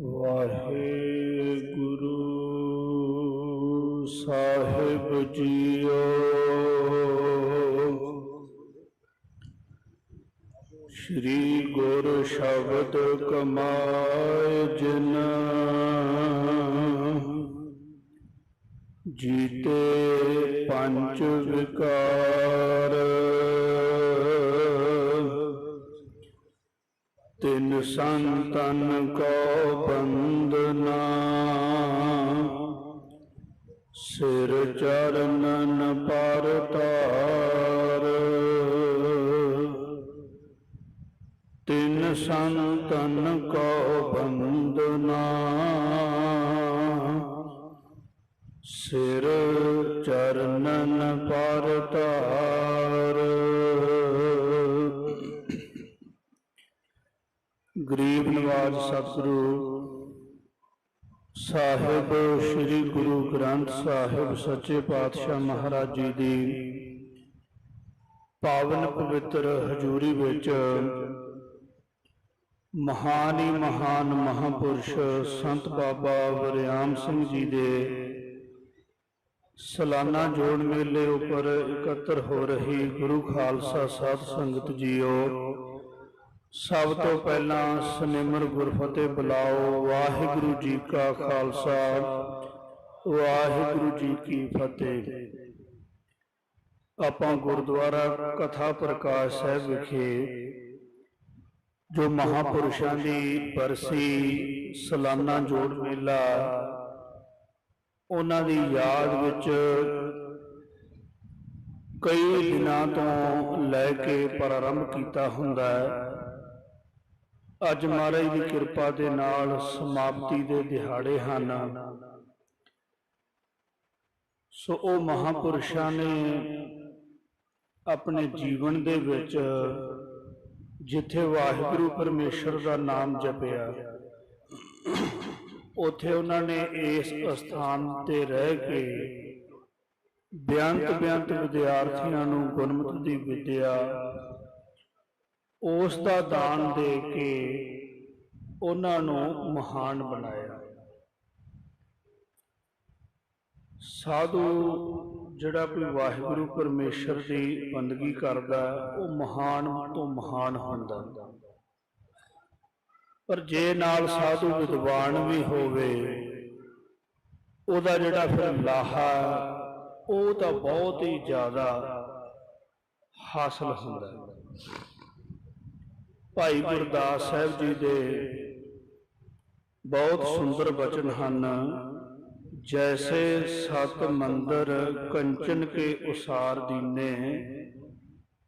ਵਾਹਿਗੁਰੂ ਸਾਹਿਬ JIO. ਸ੍ਰੀ ਗੁਰ ਸ਼ਬਦ ਕਮਾਏ ਜਿਨ ਜੀਤੇ ਪੰਜ ਵਿਕਾਰ। ਸੰਤਨ ਕੋ ਬੰਦਨਾ ਸਿਰ ਚਰਨਨ ਪਰ ਤਾਰ ਤਿੰਨ ਸੰਤਨ ਕੋ ਬੰਦਨਾ ਸਿਰ ਚਰਨਨ ਪਰ ਤਾਰ ਗਰੀਬ ਨਵਾਜ ਸਤਿਗੁਰੂ ਸਾਹਿਬ, ਸ੍ਰੀ ਗੁਰੂ ਗ੍ਰੰਥ ਸਾਹਿਬ ਸੱਚੇ ਪਾਤਸ਼ਾਹ ਮਹਾਰਾਜ ਜੀ ਦੀ ਪਾਵਨ ਪਵਿੱਤਰ ਹਜ਼ੂਰੀ ਵਿੱਚ ਮਹਾਨ ਹੀ ਮਹਾਨ ਮਹਾਪੁਰਸ਼ ਸੰਤ ਬਾਬਾ ਵਰਿਆਮ ਸਿੰਘ ਜੀ ਦੇ ਸਾਲਾਨਾ ਜੋੜ ਮੇਲੇ ਉੱਪਰ ਇਕੱਤਰ ਹੋ ਰਹੀ ਗੁਰੂ ਖਾਲਸਾ ਸਾਧ ਸੰਗਤ ਜੀਓ ਸਭ ਤੋਂ ਪਹਿਲਾਂ ਸਨਿਮਰ ਗੁਰਫਤਿਹ ਬੁਲਾਓ। ਵਾਹਿਗੁਰੂ ਜੀ ਕਾ ਖਾਲਸਾ। ਵਾਹਿਗੁਰੂ ਜੀ ਕੀ ਫਤਿਹ। ਆਪਾਂ ਗੁਰਦੁਆਰਾ ਕਥਾ ਪ੍ਰਕਾਸ਼ ਸਾਹਿਬ ਵਿਖੇ ਜੋ ਮਹਾਪੁਰਸ਼ਾਂ ਦੀ ਬਰਸੀ ਸਾਲਾਨਾ ਜੋੜ ਮੇਲਾ, ਉਹਨਾਂ ਦੀ ਯਾਦ ਵਿੱਚ ਕਈ ਦਿਨਾਂ ਤੋਂ ਲੈ ਕੇ ਪ੍ਰਾਰੰਭ ਕੀਤਾ ਹੁੰਦਾ ਹੈ। ਅੱਜ ਮਹਾਰਾਜ ਦੀ ਕਿਰਪਾ ਦੇ ਨਾਲ ਸਮਾਪਤੀ ਦੇ ਦਿਹਾੜੇ ਹਨ। ਸੋ ਉਹ ਮਹਾਪੁਰਸ਼ਾਂ ਨੇ ਆਪਣੇ ਜੀਵਨ ਦੇ ਵਿੱਚ ਜਿੱਥੇ ਵਾਹਿਗੁਰੂ ਪਰਮੇਸ਼ਰ ਦਾ ਨਾਮ ਜਪਿਆ, ਉਥੇ ਉਹਨਾਂ ਨੇ ਇਸ ਸਥਾਨ ਤੇ ਰਹਿ ਕੇ ਬਿਆੰਤ ਬਿਆੰਤ ਵਿਦਿਆਰਥੀਆਂ ਨੂੰ ਗੁਰਮਤਿ ਦੀ ਵਿਦਿਆ ਉਸ ਦਾ ਦਾਨ ਦੇ ਕੇ ਉਹਨਾਂ ਨੂੰ ਮਹਾਨ ਬਣਾਇਆ। ਸਾਧੂ ਜਿਹੜਾ ਕੋਈ ਵਾਹਿਗੁਰੂ ਪਰਮੇਸ਼ਰ ਦੀ ਬੰਦਗੀ ਕਰਦਾ ਉਹ ਮਹਾਨ ਤੋਂ ਮਹਾਨ ਹੁੰਦਾ। ਪਰ ਜੇ ਨਾਲ ਸਾਧੂ ਵਿਦਵਾਨ ਵੀ ਹੋਵੇ ਉਹਦਾ ਜਿਹੜਾ ਫਿਰ ਲਾਹਾ ਉਹ ਤਾਂ ਬਹੁਤ ਹੀ ਜ਼ਿਆਦਾ ਹਾਸਲ ਹੁੰਦਾ। ਹੈ ਭਾਈ ਗੁਰਦਾਸ ਸਾਹਿਬ ਜੀ ਦੇ ਬਹੁਤ ਸੁੰਦਰ ਬਚਨ ਹਨ। ਜੈਸੇ ਸਤ ਮੰਦਰ ਕੰਚਨ ਕੇ ਉਸਾਰ ਦੀਨੇ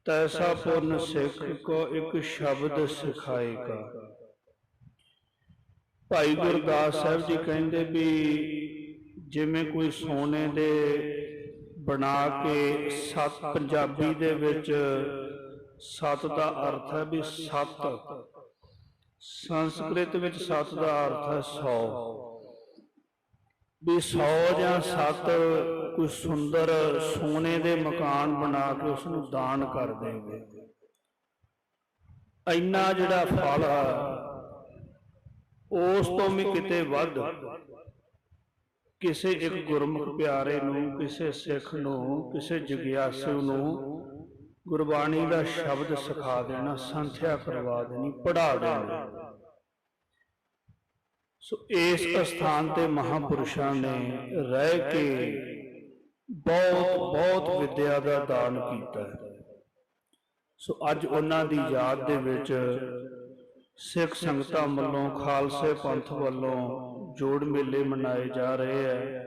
ਤੈਸਾ ਪੁਰਨ ਸਿੱਖ ਕੋ ਇੱਕ ਸ਼ਬਦ ਸਿਖਾਏਗਾ ਭਾਈ ਗੁਰਦਾਸ ਸਾਹਿਬ ਜੀ ਕਹਿੰਦੇ ਵੀ ਜਿਵੇਂ ਕੋਈ ਸੋਨੇ ਦੇ ਬਣਾ ਕੇ ਸਤ ਪੰਜਾਬੀ ਦੇ ਵਿੱਚ ਸਤ ਦਾ ਅਰਥ ਹੈ ਵੀ ਸਤ। ਸੰਸਕ੍ਰਿਤ ਵਿੱਚ ਸਤ ਦਾ ਅਰਥ ਹੈ 100 ਵੀ 100 ਜਾਂ 7 ਕੋਈ ਸੁੰਦਰ ਸੋਨੇ ਦੇ ਮਕਾਨ ਬਣਾ ਕੇ ਉਸ ਨੂੰ ਦਾਨ ਕਰ ਦੇਵੇ। ਇੰਨਾ ਜਿਹੜਾ ਫਲ ਹੈ, ਉਸ ਤੋਂ ਵੀ ਕਿਤੇ ਵੱਧ ਕਿਸੇ ਇੱਕ ਗੁਰਮੁਖ ਪਿਆਰੇ ਨੂੰ, ਕਿਸੇ ਸਿੱਖ ਨੂੰ, ਕਿਸੇ ਜਗਿਆਸੂ ਨੂੰ ਗੁਰਬਾਣੀ ਦਾ ਸ਼ਬਦ ਸਿਖਾ ਦੇਣਾ, ਸੰਥਿਆ ਕਰਵਾ ਦੇਣੀ ਪੜਾ ਦੇਣਾ। ਸੋ ਇਸ ਅਸਥਾਨ ਤੇ ਮਹਾਪੁਰਸ਼ਾਂ ਨੇ ਰਹਿ ਕੇ ਬਹੁਤ ਬਹੁਤ ਵਿਦਿਆ ਦਾ ਦਾਨ ਕੀਤਾ। ਹੈ ਸੋ ਅੱਜ ਉਹਨਾਂ ਦੀ ਯਾਦ ਦੇ ਵਿੱਚ ਸਿੱਖ ਸੰਗਤਾਂ ਵੱਲੋਂ, ਖਾਲਸੇ ਪੰਥ ਵੱਲੋਂ ਜੋੜ ਮੇਲੇ ਮਨਾਏ ਜਾ ਰਹੇ ਹੈ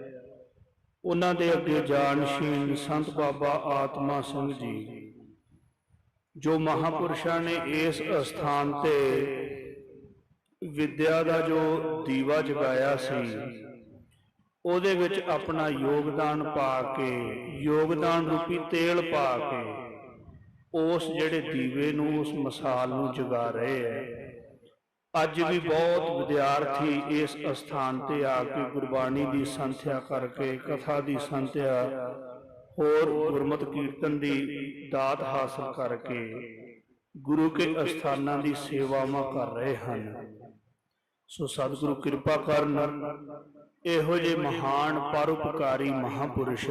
ਉਹਨਾਂ ਦੇ ਅੱਗੇ ਜਾਨਸ਼ੀਨ ਸੰਤ ਬਾਬਾ ਆਤਮਾ ਸਿੰਘ ਜੀ। ਜੋ ਮਹਾਪੁਰਸ਼ਾਂ ਨੇ ਇਸ ਸਥਾਨ ਤੇ ਵਿਦਿਆ ਦਾ ਜੋ ਦੀਵਾ ਜਗਾਇਆ ਸੀ, ਉਹਦੇ ਵਿੱਚ ਆਪਣਾ ਯੋਗਦਾਨ ਪਾ ਕੇ, ਯੋਗਦਾਨ ਰੂਪੀ ਤੇਲ ਪਾ ਕੇ, ਉਸ ਜਿਹੜੇ ਦੀਵੇ ਨੂੰ, ਉਸ ਮਸਾਲ ਨੂੰ ਜਗਾ ਰਹੇ ਹੈ। ਅੱਜ ਵੀ ਬਹੁਤ ਵਿਦਿਆਰਥੀ ਇਸ ਸਥਾਨ ਤੇ ਆ ਕੇ ਗੁਰਬਾਣੀ ਦੀ ਸੰਥਿਆ ਕਰਕੇ, ਕਥਾ ਦੀ ਸੰਥਿਆ ਹੋਰ ਗੁਰਮਤਿ ਕੀਰਤਨ ਦੀ ਦਾਤ ਹਾਸਲ ਕਰਕੇ ਗੁਰੂ ਕੇ ਅਸਥਾਨਾਂ ਦੀ ਸੇਵਾਵਾਂ ਕਰ ਰਹੇ ਹਨ। ਸੋ ਸਤਿਗੁਰੂ ਕਿਰਪਾ ਕਰਨ ਇਹੋ ਜਿਹੇ ਮਹਾਨ ਪਰਉਪਕਾਰੀ ਮਹਾਪੁਰਸ਼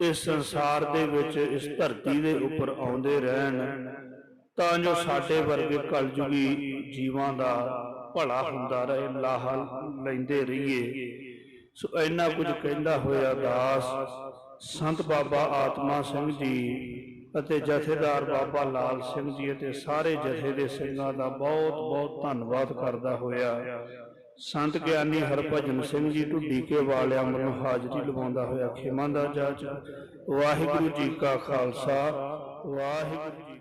ਇਸ ਸੰਸਾਰ ਦੇ ਵਿੱਚ ਇਸ ਧਰਤੀ ਦੇ ਉੱਪਰ ਆਉਂਦੇ ਰਹਿਣ ਤਾਂ ਜੋ ਸਾਡੇ ਵਰਗੇ ਕਲਯੁਗੀ ਜੀਵਾਂ ਦਾ ਭਲਾ ਹੁੰਦਾ ਰਹੇ ਲਾਹਾ ਲੈਂਦੇ ਰਹੀਏ। ਸੋ ਇੰਨਾ ਕੁਝ ਕਹਿੰਦਾ ਹੋਇਆ ਦਾਸ ਸੰਤ ਬਾਬਾ ਆਤਮਾ ਸਿੰਘ ਜੀ ਅਤੇ ਜਥੇਦਾਰ ਬਾਬਾ ਲਾਲ ਸਿੰਘ ਜੀ ਅਤੇ ਸਾਰੇ ਜਥੇ ਦੇ ਸਿੰਘਾਂ ਦਾ ਬਹੁਤ ਬਹੁਤ ਧੰਨਵਾਦ ਕਰਦਾ ਹੋਇਆ। ਸੰਤ ਗਿਆਨੀ ਹਰਭਜਨ ਸਿੰਘ ਜੀ ਢੁੱਡੀ ਕੇ ਵਾਲਿਆਂ ਵੱਲੋਂ ਹਾਜ਼ਰੀ ਲਵਾਉਂਦਾ ਹੋਇਆ ਖਿਮਾ ਦਾ ਜਾਚ। ਵਾਹਿਗੁਰੂ ਜੀ ਕਾ ਖਾਲਸਾ। ਵਾਹਿਗੁਰੂ ਜੀ